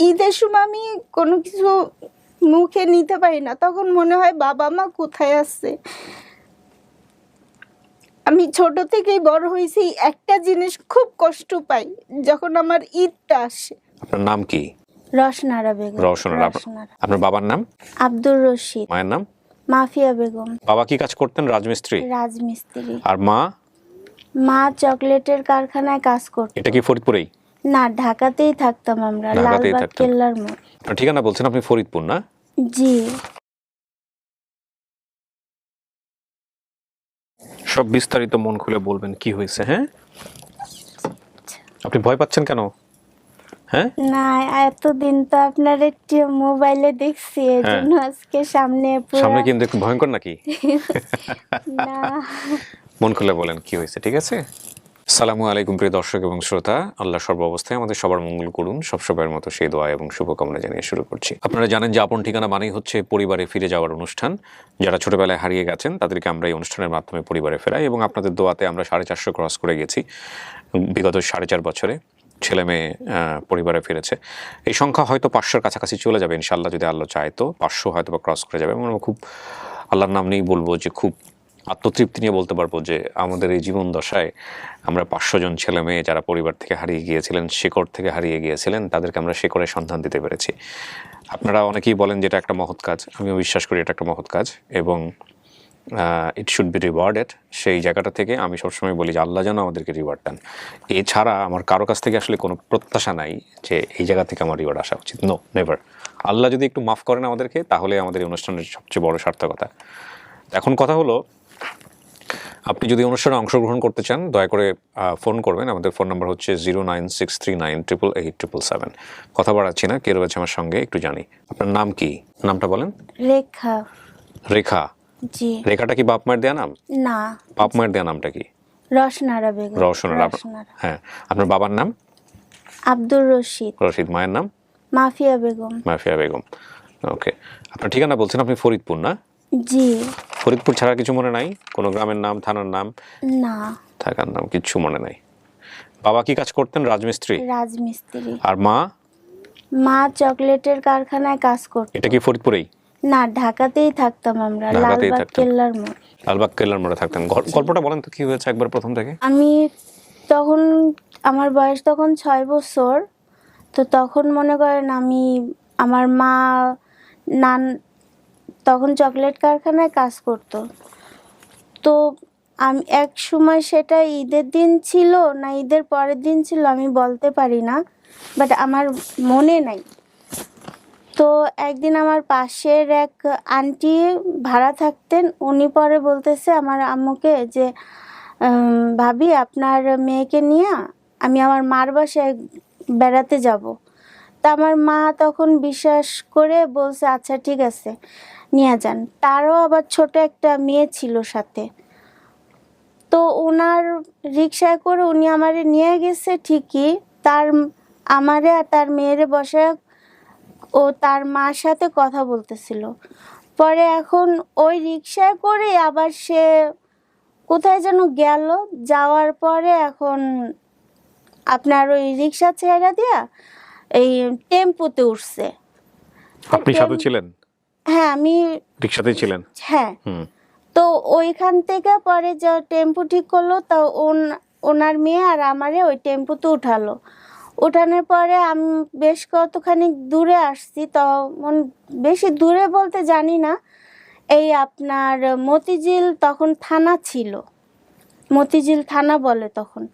ঈদের সময় আমি কোনো কিছু মুখে নিতে পারি না। তখন মনে হয় বাবা মা কোথায় আছে? আমি ছোট থেকেই বড় হয়েছি একটা জিনিস খুব কষ্ট পাই যখন আমার ঈদটা আসে। আপনার নাম কি? রসনারা বেগম। রসনারা। আপনার বাবার নাম? আব্দুর রশিদ। মায়ের নাম? মাফিয়া বেগম। বাবা কি কাজ করতেন? রাজমিস্ত্রি? রাজমিস্ত্রি। আর মা? মা চকলেটের কারখানায় কাজ করত। এটা কি ফরিদপুরেই? না ঢাকাতেই থাকতাম আমরা ঢাকাতেই লালবাগ থাকতেন। কেল্লার মোড়। ঠিকানা বলছেন আপনি ফরিদপুর না? জি। সব বিস্তারিত মন খুলে বলবেন কি হয়েছে হ্যাঁ? আপনি ভয় পাচ্ছেন কেন? হ্যাঁ? না এতদিন তো আপনার একটি মোবাইলে দেখছি এই হ্যাঁ। জন্য আজকে সামনে পুরো সামনে কিন্তু একটু ভয়ঙ্কর নাকি? না। মন খুলে বলেন কি হয়েছে ঠিক আছে? সালামু আলাইকুম, প্রিয় দর্শক এবং শ্রোতা। আল্লাহ সর্ব অবস্থায় আমাদের সবার মঙ্গল করুন। সবসময়ের মতো সেই দোয়া এবং শুভকামনা জানিয়ে শুরু করছি। আপনারা জানেন যে আপন ঠিকানা মানেই হচ্ছে পরিবারে ফিরে যাওয়ার অনুষ্ঠান। যারা ছোটবেলায় হারিয়ে গেছেন, তাদেরকে আমরা এই অনুষ্ঠানের মাধ্যমে পরিবারে ফেরাই এবং আপনাদের দোয়াতে আমরা সাড়ে চারশো ক্রস করে গেছি। বিগত সাড়ে চার বছরে ছেলে মেয়ে পরিবারে ফিরেছে। এই সংখ্যা হয়তো পাঁচশোর কাছাকাছি চলে যাবে ইনশাল্লাহ যদি আল্লাহ চায় তো। পাঁচশো হয়তো বা ক্রস করে যাবে। আমরা খুব আল্লাহর নাম নিয়েই বলব যে খুব আত্মতৃপ্তি নিয়ে বলতে পারব যে আমাদের এই জীবন দশায় আমরা পাঁচশো জন ছেলে মেয়ে যারা পরিবার থেকে হারিয়ে গিয়েছিলেন, শেকড় থেকে হারিয়ে গিয়েছিলেন, তাদেরকে আমরা শেকড়ের সন্ধান দিতে পেরেছি। আপনারা অনেকেই বলেন যে এটা একটা মহৎ কাজ। আমিও বিশ্বাস করি এটা একটা মহৎ কাজ এবং ইট শুড বি রিওয়ার্ডেড সেই জায়গাটা থেকে আমি সবসময় বলি যে আল্লাহ যেন আমাদেরকে রিওয়ার্ড দেন। এছাড়া আমার কারও কাছ থেকে আসলে কোনো প্রত্যাশা নাই যে এই জায়গা থেকে আমার রিওয়ার্ড আসা উচিত। নো নেভার আল্লাহ যদি একটু মাফ করেন আমাদেরকে, তাহলে আমাদের এই অনুষ্ঠানের সবচেয়ে বড় সার্থকতা। এখন কথা হলো আপনি যদি অনুষ্ঠানে অংশগ্রহণ করতে চান দয়া করে ফোন করবেন। আমাদের ফোন নাম্বার হচ্ছে zero nine six three nine triple eight triple seven. কথা বাড়াচ্ছি না কে রয়েছে আমার সঙ্গে একটু জানি। আপনার নাম কি? নামটা বলেন। রেখা। রেখা। জি। রেখাটা কি বাপ মায়ের দেয়া নাম? না। বাপ মায়ের দেয়া নামটা কি? রসনারা বেগম। রসনারা। হ্যাঁ। আপনার বাবার নাম? আব্দুর রশিদ। রশিদ। মায়ের নাম? মাফিয়া বেগম। মাফিয়া বেগম। ওকে। আপনার ঠিকানা বলছেন আপনি ফরিদপুর না? জি। ফরিদপুর ছাড়া কিছু মনে নাই? কোনো গ্রামের নাম থানার নাম? না। থাকার নাম কিছু মনে নাই। বাবা কি কাজ করতেন? রাজমিস্ত্রি? রাজমিস্ত্রি। আর মা? মা চকলেটের কারখানায় কাজ করত। এটা কি ফরিদপুরেই? না ঢাকাতেই থাকতাম আমরা ঢাকাতেই লালবাগ থাকতেন। কেল্লার মোড়। লালবাগ কেল্লার মোড়ে থাকতেন। গল- গল্পটা বলেন তো কি হয়েছে একবার প্রথম থেকে? আমি তখন আমার বয়স তখন ছয় বছর তো তখন মনে করেন আমি আমার মা নান তখন চকলেট কারখানায় কাজ করতো। তো আমি, এক সময় সেটা ঈদের দিন ছিল না ঈদের পরের দিন ছিল আমি বলতে পারি না বাট আমার মনে নাই। তো একদিন আমার পাশের এক আন্টি ভাড়া থাকতেন, উনি পরে বলতেছে আমার আম্মুকে যে ভাবি, আপনার মেয়েকে নিয়ে আমি আমার মার বাসায় বেড়াতে যাব। তা আমার মা তখন বিশ্বাস করে বলছে আচ্ছা ঠিক আছে। নিয়ে যান। তারও আবার ছোট একটা মেয়ে ছিল সাথে। তো ওনার রিক্সায় করে উনি আমারে নিয়ে গেছে ঠিকই। তার আমারে আর তার মেয়েরে বসে ও তার মার সাথে কথা বলতেছিল। পরে এখন ওই রিক্সায় করে আবার সে কোথায় যেন গেল। যাওয়ার পরে এখন আপনার ওই রিক্সা ছেড়ে দিয়া এই টেম্পুতে উঠছে। আপনি সাথে ছিলেন? হ্যাঁ আমি রিক্সাতেই ছিলেন? হ্যাঁ। তো ওইখান থেকে পরে যে টেম্পু ঠিক করল তা ওন- ওনার মেয়ে আর আমারে ওই টেম্পুতে উঠালো। উঠানোর পরে আমি বেশ কতখানি দূরে আসছি তখন বেশি দূরে বলতে জানি না। এই আপনার মতিঝিল তখন থানা ছিল। মতিঝিল থানা বলে তখন।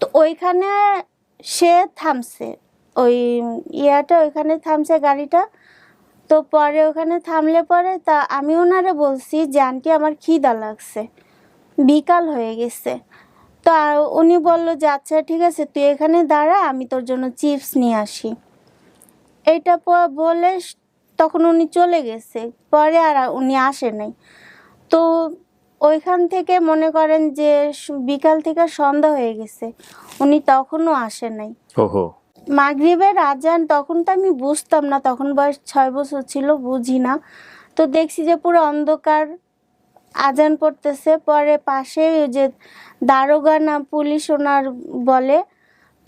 তো ওইখানে সে থামছে। ওই ইয়াটা ওইখানে থামছে গাড়িটা। তো পরে ওখানে থামলে পরে তা আমি ওনারে বলছি যে, আন্টি, আমার খিদা লাগছে। বিকাল হয়ে গেছে। তো উনি বলল যে আচ্ছা ঠিক আছে, তুই এখানে দাঁড়া, আমি তোর জন্য চিপস নিয়ে আসি। এটা বলে তখন উনি চলে গেছে। পরে আর উনি আসে নাই। তো ওইখান থেকে মনে করেন যে বিকাল থেকে সন্ধ্যা হয়ে গেছে। উনি তখনও আসে নাই। মাগরিবের আজান তখন তো আমি বুঝতাম না, তখন বয়স ছয় বছর ছিল, বুঝি না। তো দেখছি যে পুরো অন্ধকার আজান পড়তেছে, পরে পাশে যে দারোগা না পুলিশ ওনার বলে,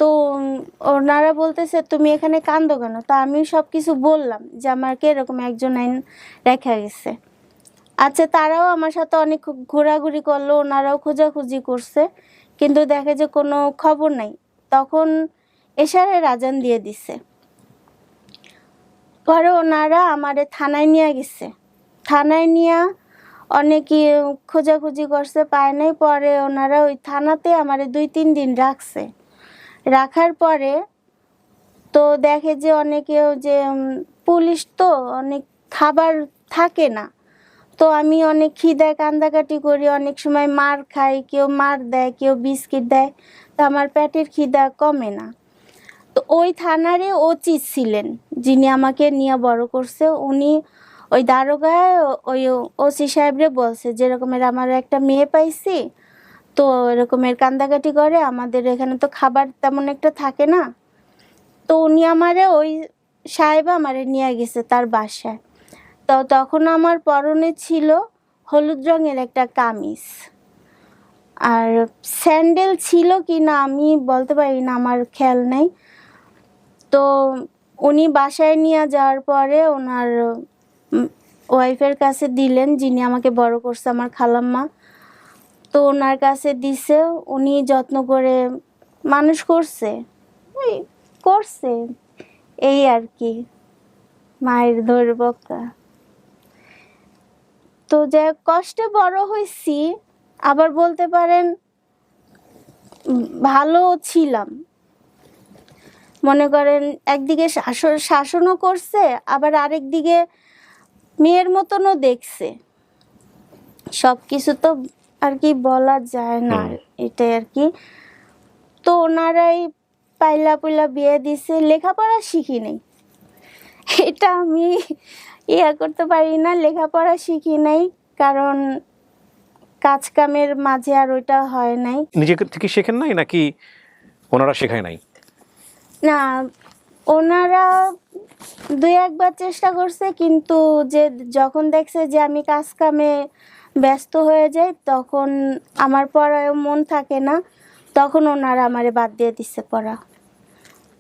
তো ওনারা বলতেছে, তুমি এখানে কান্দো কেন? তো আমি সব কিছু বললাম যে, আমাকে এরকম একজন আইন রেখা গেছে। আচ্ছা তারাও আমার সাথে অনেক ঘোরাঘুরি করল, ওনারাও খোঁজাখুঁজি করছে, কিন্তু দেখে যে কোনো খবর নাই। তখন এশারে রাজান দিয়ে দিছে। পরে ওনারা আমারে থানায় নিয়ে গেছে। থানায় নিয়ে অনেকে খোঁজাখুঁজি করছে, পায় নাই। পরে ওনারা ওই থানাতে আমারে দুই, তিন দিন রাখছে। রাখার পরে তো দেখে যে অনেকেও যে পুলিশ তো অনেক খাবার থাকে না। তো আমি অনেক খিদায় কান্দাকাটি করি, অনেক সময় মার খাই, কেউ মার দেয়, কেউ বিস্কিট দেয়। তো আমার পেটের খিদা কমে না। তো ওই থানারে ওচি ছিলেন যিনি আমাকে নিয়ে বড় করছে। উনি ওই দারোগায় ওই ওসি সাহেবরে বলছে যেরকমের আমার একটা মেয়ে পাইছি, তো এরকমের কান্দাকাটি করে, আমাদের এখানে তো খাবার তেমন একটা থাকে না। তো উনি আমারে ওই সাহেব আমারে নিয়ে গেছে তার বাসায়। তো তখন আমার পরনে ছিল হলুদ রঙের একটা কামিজ। আর স্যান্ডেল ছিল কি না আমি বলতে পারি না, আমার খেয়াল নেই। তো উনি বাসায় নিয়ে যাওয়ার পরে ওনার ওয়াইফের কাছে দিলেন, যিনি আমাকে বড় করছে আমার খালাম্মা। তো ওনার কাছে দিছে, উনি যত্ন করে মানুষ করছে। ওই করছে, এই আর কি, মায়ের ধরে বকা তো যে কষ্টে বড় হয়েছি, আবার বলতে পারেন ভালো ছিলাম। মনে করেন একদিকে শাসন শাসনও করছে আবার আরেক দিকে মেয়ের মতনও দেখছে। সব কিছু তো আর কি বলা যায় না এটাই আর কি। তো ওনারাই পাইলা পুইলা বিয়ে দিছে লেখাপড়া শিখি নাই। এটা আমি ইয়া করতে পারি না লেখাপড়া শিখি নাই কারণ কাজ কামের মাঝে আর ওইটা হয় নাই। নিজে থেকে শেখেন নাই নাকি ওনারা শেখায় নাই? না, ওনারা দুই একবার চেষ্টা করছে, কিন্তু যে যখন দেখছে যে আমি কাজ কামে ব্যস্ত হয়ে যাই, তখন আমার পড়ায় মন থাকে না, তখন ওনারা আমারে বাদ দিয়ে দিচ্ছে পড়া।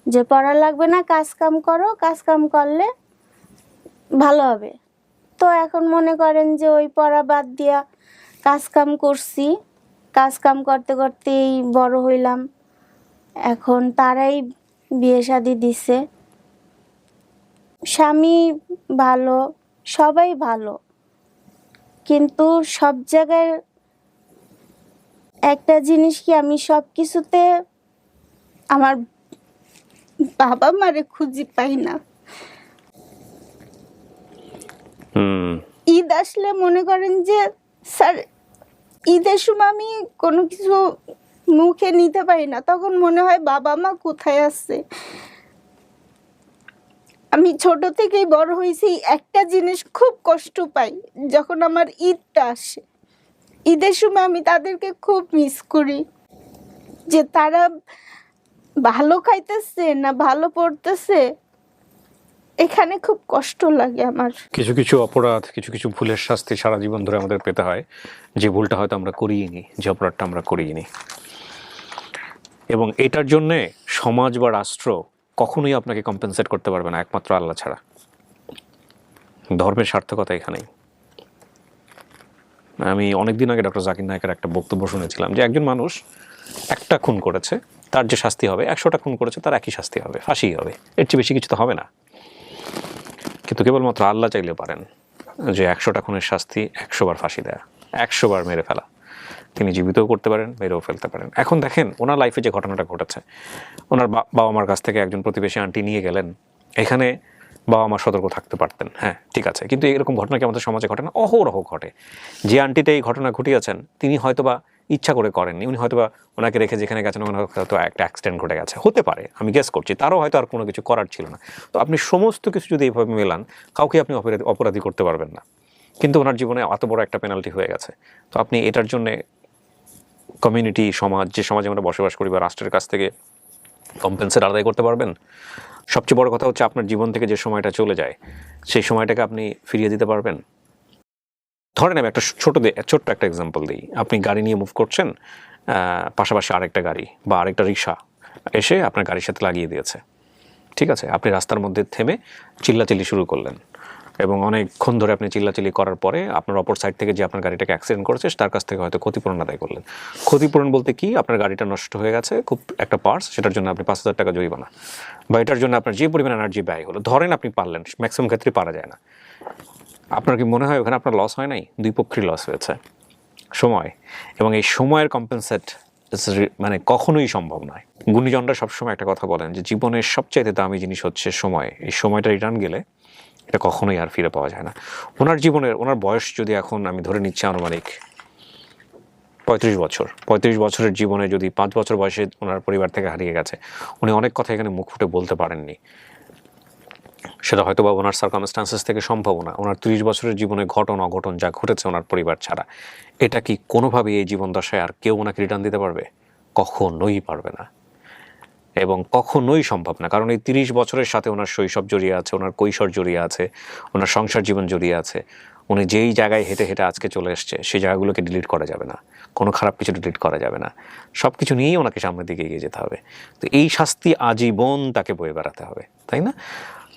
যে পড়া লাগবে না, কাজ কাম করো, কাজ কাম করলে ভালো হবে। তো এখন মনে করেন যে ওই পড়া বাদ দিয়া কাজ কাম করছি, কাজ কাম করতে করতেই বড় হইলাম। এখন তারাই বিয়ে শাদি দিছে। স্বামী ভালো সবাই ভালো। কিন্তু সব জায়গায় একটা জিনিস কি আমি সব কিছুতে আমার বাবা মারে খুঁজি পাই না। ঈদ আসলে মনে করেন যে স্যার ঈদের সময় আমি কোনো কিছু মুখে নিতে পারি না। তখন মনে হয়, বাবা মা কোথায় আসছে আমি ছোট থেকেই বড় হয়েছি, একটা জিনিস খুব কষ্ট পাই, যখন আমার ঈদটা আসে। ঈদের সময় আমি তাদেরকে খুব মিস করি, যে তারা ভালো খাইতেছে না ভালো পড়তেছে? এখানে খুব কষ্ট লাগে আমার। কিছু কিছু অপরাধ, কিছু কিছু ভুলের শাস্তি সারা জীবন ধরে আমাদের পেতে হয়। যে ভুলটা হয়তো আমরা করিনি যে অপরাধটা আমরা করিনি এবং এটার জন্যে সমাজ বা রাষ্ট্র কখনোই আপনাকে কম্পেনসেট করতে পারবে না, একমাত্র আল্লাহ ছাড়া। ধর্মের সার্থকতা এখানেই। আমি অনেকদিন আগে ডক্টর জাকির নায়কের একটা বক্তব্য শুনেছিলাম যে একজন মানুষ একটা খুন করেছে, তার যে শাস্তি হবে, একশোটা খুন করেছে, তার একই শাস্তি হবে ফাঁসি হবে। এর চেয়ে বেশি কিছু তো হবে না। কিন্তু কেবলমাত্র আল্লাহ চাইলে পারেন যে একশোটা খুনের শাস্তি একশোবার ফাঁসি দেয়া একশোবার মেরে ফেলা। তিনি জীবিতও করতে পারেন, মেরেও ফেলতে পারেন। এখন দেখেন, ওনার লাইফে যে ঘটনাটা ঘটেছে, ওনার বাবা মার কাছ থেকে একজন প্রতিবেশী আন্টি নিয়ে গেলেন। এখানে বাবা মা সতর্ক থাকতে পারতেন। হ্যাঁ ঠিক আছে। কিন্তু এরকম ঘটনা কি আমাদের সমাজে ঘটে না? অহরহ ঘটে। যে আন্টিতে এই ঘটনা ঘটিয়েছেন, তিনি হয়তোবা ইচ্ছা করে করেননি। উনি হয়তোবা ওনাকে রেখে যেখানে গেছেন ওখানে হয়তো একটা অ্যাক্সিডেন্ট ঘটে গেছে। হতে পারে, আমি গেস করছি। তারও হয়তো আর কোনো কিছু করার ছিল না। তো আপনি সমস্ত কিছু যদি এইভাবে মেলান, কাউকে আপনি অপরাধী অপরাধী করতে পারবেন না। কিন্তু ওনার জীবনে এত বড় একটা পেনাল্টি হয়ে গেছে। তো আপনি এটার জন্যে কমিউনিটি সমাজ, যে সমাজে আমরা বসবাস করি বা রাষ্ট্রের কাছ থেকে কম্পেনসেট আদায় করতে পারবেন। সবচেয়ে বড় কথা হচ্ছে আপনার জীবন থেকে যে সময়টা চলে যায়, সেই সময়টাকে আপনি ফিরিয়ে দিতে পারবেন। ধরেন আমি একটা ছোট ছোট্ট একটা এক্সাম্পল দিই। আপনি গাড়ি নিয়ে মুভ করছেন পাশাপাশি আরেকটা গাড়ি বা আরেকটা রিক্সা এসে আপনার গাড়ির সাথে লাগিয়ে দিয়েছে। ঠিক আছে? আপনি রাস্তার মধ্যে থেমে চিল্লাচিল্লি শুরু করলেন। এবং অনেকক্ষণ ধরে আপনি চিল্লাচিল্লি করার পরে আপনার অপর সাইড থেকে যে আপনার গাড়িটাকে অ্যাক্সিডেন্ট করেছে তার কাছ থেকে হয়তো ক্ষতিপূরণ আদায় করলেন। ক্ষতিপূরণ বলতে কি? আপনার গাড়িটা নষ্ট হয়ে গেছে, খুব একটা পার্টস সেটার জন্য আপনি পাঁচ হাজার টাকা জরিমানা। বা এটার জন্য আপনার যে পরিমাণ এনার্জি ব্যয় হলো, ধরেন আপনি পারলেন ম্যাক্সিমাম ক্ষেত্রে পারা যায় না। আপনার কি মনে হয় ওখানে আপনার লস হয় নাই? দুই পক্ষেরই লস হয়েছে। সময়। এবং এই সময়ের কম্পেনসেট মানে কখনোই সম্ভব নয়। গুণীজনরা সবসময় একটা কথা বলেন যে, জীবনের সবচাইতে দামি জিনিস হচ্ছে সময়। এই সময়টা রিটার্ন গেলে এটা কখনোই আর ফিরে পাওয়া যায় না। ওনার জীবনের, ওনার বয়স যদি এখন আমি ধরে নিচ্ছি আনুমানিক পঁয়ত্রিশ বছর, পঁয়ত্রিশ বছরের জীবনে যদি পাঁচ বছর বয়সে ওনার পরিবার থেকে হারিয়ে গেছে, উনি অনেক কথা এখানে মুখ ফুটে বলতে পারেননি। সেটা হয়তো বা ওনার সার্কামস্টান্সেস থেকে সম্ভব না। ওনার ত্রিশ বছরের জীবনে ঘটন, অঘটন যা ঘটেছে ওনার পরিবার ছাড়া, এটা কি কোনোভাবেই এই জীবন দশায় আর কেউ ওনাকে রিটার্ন দিতে পারবে? কখনোই পারবে না। এবং কখনোই সম্ভব না। কারণ এই তিরিশ বছরের সাথে ওনার শৈশব জড়িয়ে আছে, ওনার কৈশোর জড়িয়ে আছে, ওনার সংসার জীবন জড়িয়ে আছে। উনি যেই জায়গায় হেঁটে হেঁটে আজকে চলে এসছে সেই জায়গাগুলোকে ডিলিট করা যাবে না। কোনো খারাপ কিছু ডিলিট করা যাবে না। সব কিছু নিয়েই ওনাকে সামনের দিকে এগিয়ে যেতে হবে। তো এই শাস্তি আজীবন তাকে বয়ে বেড়াতে হবে, তাই না?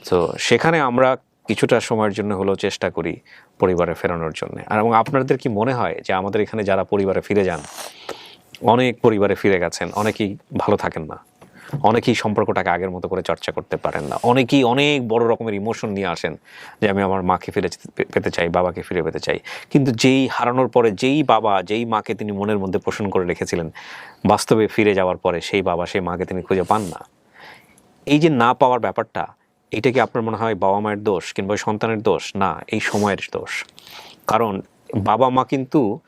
তো সেখানে আমরা কিছুটা সময়ের জন্য হলেও চেষ্টা করি পরিবারে ফেরানোর জন্য। আর এবং আপনাদের কি মনে হয় যে আমাদের এখানে যারা পরিবারে ফিরে যান, অনেক পরিবারে ফিরে গেছেন, অনেকেই ভালো থাকেন না? অনেকেই সম্পর্কটাকে আগের মতো করে চর্চা করতে পারেন না। অনেকেই অনেক বড় রকমের ইমোশন নিয়ে আসেন যে আমি আমার মাকে ফিরে পেতে চাই, বাবাকে ফিরে পেতে চাই। কিন্তু যেই হারানোর পরে যেই বাবা, যেই মাকে তিনি মনের মধ্যে পোষণ করে রেখেছিলেন, বাস্তবে ফিরে যাওয়ার পরে সেই বাবা, সেই মাকে তিনি খুঁজে পান না। এই যে না পাওয়ার ব্যাপারটা, এটা কি আপনার মনে হয় বাবা মায়ের দোষ কিংবা সন্তানের দোষ? না, এই সময়ের দোষ। কারণ বাবা মা কিন্তু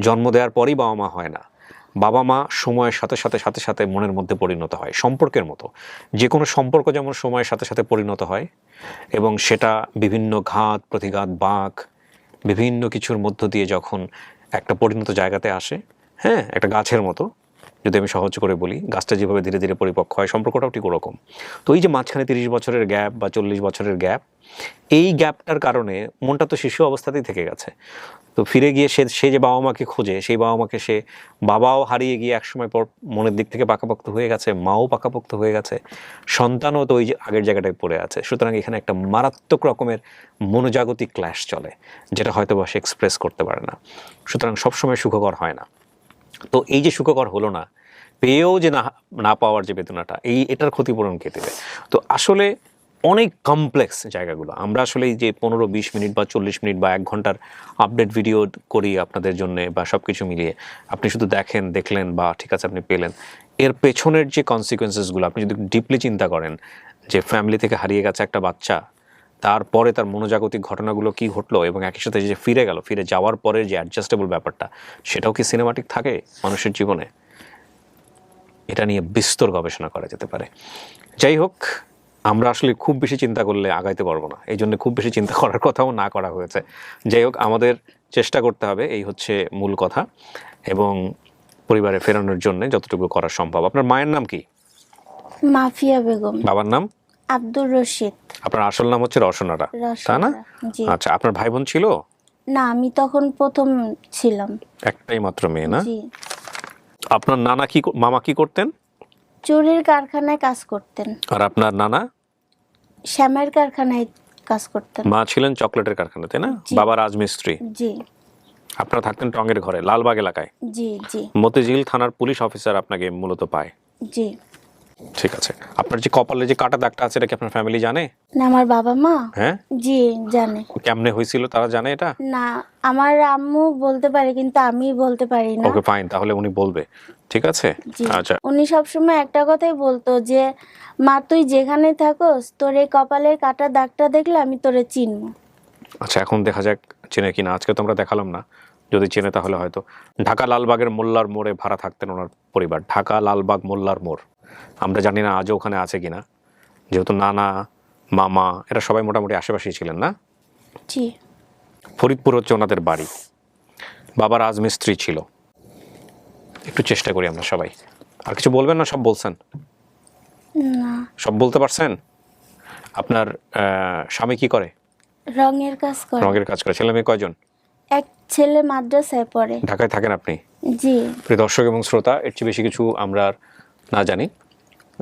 জন্ম দেওয়ার পরই বাবা মা হয় না। বাবা মা সময়ের সাথে সাথে সাথে সাথে মনের মধ্যে পরিণত হয়, সম্পর্কের মতো। যে কোনো সম্পর্ক যেমন সময়ের সাথে সাথে পরিণত হয় এবং সেটা বিভিন্ন ঘাত, প্রতিঘাত, বাঁক, বিভিন্ন কিছুর মধ্য দিয়ে যখন একটা পরিণত জায়গাতে আসে হ্যাঁ একটা গাছের মতো যদি আমি সহজ করে বলি, গাছটা যেভাবে ধীরে ধীরে পরিপক্ক হয়, সম্পর্কটাও ঠিক ওরকম। তো এই যে মাঝখানে তিরিশ বছরের গ্যাপ বা চল্লিশ বছরের গ্যাপ, এই গ্যাপটার কারণে মনটা তো শিশু অবস্থাতেই থেকে গেছে। তো ফিরে গিয়ে সে সে যে বাবা মাকে খোঁজে, সেই বাবা মাকে সে বাবাও হারিয়ে গিয়ে একসময় পর মনের দিক থেকে পাকাপোক্ত হয়ে গেছে, মাও পাকাপোক্ত হয়ে গেছে, সন্তানও তো ওই যে আগের জায়গাটায় পড়ে আছে। সুতরাং এখানে একটা মারাত্মক রকমের মনোজাগতিক ক্ল্যাশ চলে, যেটা হয়তো বা সে এক্সপ্রেস করতে পারে না। সুতরাং সবসময় সুখকর হয় না। তো এই যে সুখকর হলো না, পেয়েও যে না না পাওয়ার যে বেদনাটা, এই এটার ক্ষতিপূরণ কে দেবে? তো আসলে অনেক কমপ্লেক্স জায়গাগুলো। আমরা আসলে যে পনেরো, বিশ মিনিট বা চল্লিশ মিনিট বা এক ঘণ্টার আপডেট ভিডিও করি আপনাদের জন্য বা সব কিছু মিলিয়ে। আপনি শুধু দেখেন, দেখলেন বা ঠিক আছে, আপনি পেলেন। এর পেছনের যে কনসিকুয়েন্সেসগুলো আপনি যদি ডিপলি চিন্তা করেন যে ফ্যামিলি থেকে হারিয়ে গেছে একটা বাচ্চা তারপরে তার মনোজাগতিক ঘটনাগুলো কি ঘটলো এবং একই সাথে যে ফিরে গেল ফিরে যাওয়ার পরে যে অ্যাডজাস্টেবল ব্যাপারটা সেটাও কি সিনেমাটিক থাকে মানুষের জীবনে? এটা নিয়ে বিস্তর গবেষণা করা যেতে পারে। যাই হোক আমরা আসলে খুব বেশি চিন্তা করলে আগাইতে পারব না। এই জন্য খুব বেশি চিন্তা করার কথাও না করা হয়েছে। যাই হোক আমাদের চেষ্টা করতে হবে এই হচ্ছে মূল কথা এবং পরিবারে ফেরানোর জন্য যতটুকু করা সম্ভব। আপনার মায়ের নাম কি? মাফিয়া বেগম। বাবার নাম? আব্দুর রশিদ। আপনার আসল নাম হচ্ছে রসনারা তা না? জি। আচ্ছা আপনার ভাই বোন ছিল? না আমি তখন প্রথম ছিলাম। একটাই মাত্র মেয়ে না? জি। আপনার নানা কি মামা কি করতেন? চুরির কারখানায় কাজ করতেন। আর আপনার নানা? শ্যামের কারখানায় কাজ করতেন। মা ছিলেন চকলেটের কারখানাতে না? বাবা রাজমিস্ত্রি। জি। আপনারা থাকতেন টঙ্গের ঘরে লালবাগ এলাকায়। জি জি। মতিঝিল থানার পুলিশ অফিসার আপনাকে মূলত পায়। জি। ঠিক আছে। আপনার যে কপালে যে কাটা দাগটা আছে এটা কি আপনার ফ্যামিলি জানে? না আমার বাবা মা? হ্যাঁ? জি জানে। কেমনে হয়েছিল তারা জানে এটা? না আমার আম্মু বলতে পারে কিন্তু আমি বলতে পারি না। ওকে ফাইন তাহলে উনি বলবে। ঠিক আছে? আচ্ছা। উনি সবসময় একটা কথাই বলতো যে মা তুই যেখানে থাকোস তোর এই কপালের কাটা দাগটা দেখলে আমি তোরে চিনবো। আচ্ছা এখন দেখা যাক চেনে কিনা। আজকে তো আমরা দেখালাম না। যদি চেনে তাহলে হয়তো। ঢাকা লালবাগের মোল্লার মোড়ে ভাড়া থাকতেন ওনার পরিবার। ঢাকা লালবাগ মোল্লার মোড়। আমরা জানি না আজও ওখানে আছে কিনা। যেহেতু নানা মামা এরা সবাই মোটামুটি আশেপাশেই ছিলেন না? জি। ফরিদপুর হচ্ছে ওনাদের বাড়ি। বাবা রাজমিস্ত্রি ছিল। একটু চেষ্টা করি আমরা সবাই। আর কিছু বলবেন না সব বলছেন? সব বলতে পারছেন? আপনার স্বামী কি করে? রঙের কাজ করে। রঙের কাজ করে। ছেলে মেয়ে কয়জন? এক ছেলে মাদ্রাসায় পড়ে। ঢাকায় থাকেন আপনি? জি। প্রিয় দর্শক এবং শ্রোতা এর চেয়ে বেশি কিছু আমরা না জানি।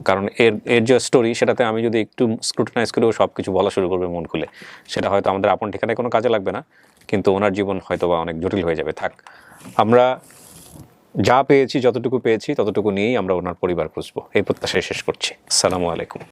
কারণ এর এর যে স্টোরি সেটাতে আমি যদি একটু স্ক্রুটিনাইজ করেও সব কিছু বলা শুরু করবে মন খুলে সেটা হয়তো আমাদের আপন ঠিকানায় কোনো কাজে লাগবে না কিন্তু ওনার জীবন হয়তো বা অনেক জটিল হয়ে যাবে। থাক আমরা যা পেয়েছি যতটুকু পেয়েছি ততটুকু নিয়েই আমরা ওনার পরিবার খুঁজবো। এই প্রত্যাশায় শেষ করছি। আসসালামু আলাইকুম।